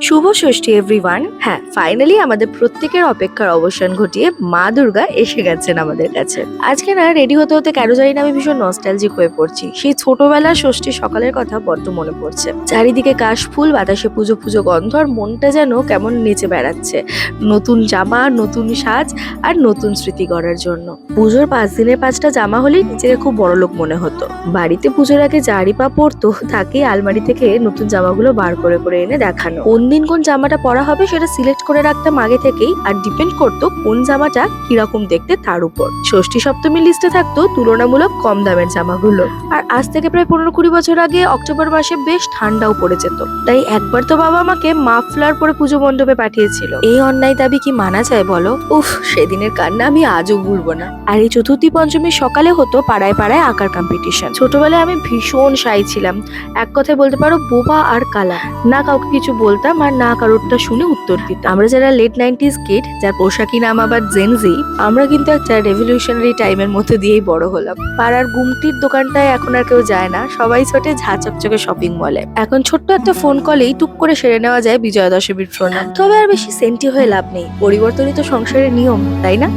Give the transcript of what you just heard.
শুভ ষষ্ঠী everyone হ্যাঁ finally আমাদের প্রত্যেকের অপেক্ষার অবসান ঘটিয়ে মা দুর্গা এসে গেছেন আমাদের কাছে। আজকে না রেডি হতে হতে কেন জানি না আমি ভীষণ নস্টালজিক হয়ে পড়ছি। সেই ছোটবেলার ষষ্ঠী সকালের কথা বড্ড মনে পড়ছে। চারিদিকে কাশফুল বাতাসে পুজো পুজো গন্ধ, আর মনটা যেন কেমন নেচে বেড়াচ্ছে। নতুন জামা, নতুন সাজ, আর নতুন স্মৃতি গড়ার জন্য। পুজোর পাঁচ দিনের পাঁচটা জামা হলেই নিজেকে খুব বড়লোক মনে হতো। বাড়িতে পুজোর আগে জারি পা পড়তো তাকে আলমারি থেকে নতুন জামাগুলো বার করে করে এনে দেখানো। কোন দিন কোন জামাটা পরা হবে সেটা সিলেক্ট করে রাখতাম আগে থেকেই আর ডিপেন্ড করতো কোন জামাটা কীরকম দেখতে তার উপর। ষষ্ঠী সপ্তমী লিস্টে থাকতো তুলনামূলক কম দামের জামাগুলো। আর আজ থেকে প্রায় পনেরো কুড়ি বছর আগে অক্টোবর মাসে বেশ ঠান্ডাও পড়ে যেত। তাই একবার তো বাবা আমাকে মাফলার পরে পুজো মণ্ডপে পাঠিয়েছিল। এই অন্যায় দাবি কি মানা যায় বলো? উফ, সেদিনের কান্না আমি আজও ভুলবো না। আর এই চতুর্থী পঞ্চমীর সকালে হতো পাড়ায় পাড়ায় আঁকার কম্পিটিশন ছোটবেলায় আমি ভীষণ সাই ছিলাম। এক কথায় বলতে পারো, বোবা আর কালা। না কাউকে কিছু বলতাম আর না কারোরটা শুনে উত্তর দিতাম। আমরা যারা লেট নাইনটিস কিড যার পোশাকি নাম আবার জেনজি আমরা কিন্তু একটা রেভলিউশনারি টাইমের মধ্যে দিয়েই বড় হলাম। পাড়ার গুমটির দোকানটায় এখন আর কেউ যায় না, সবাই ছোটে ঝা চকচকে শপিং মলে এখন ছোট্ট একটা ফোন কলেই টুক করে সেরে নেওয়া যায় বিজয়া দশমীর প্রণাম। তবে আর বেশি সেন্টি হয়ে লাভ নেই। পরিবর্তনই তো সংসারের নিয়ম, তাই না?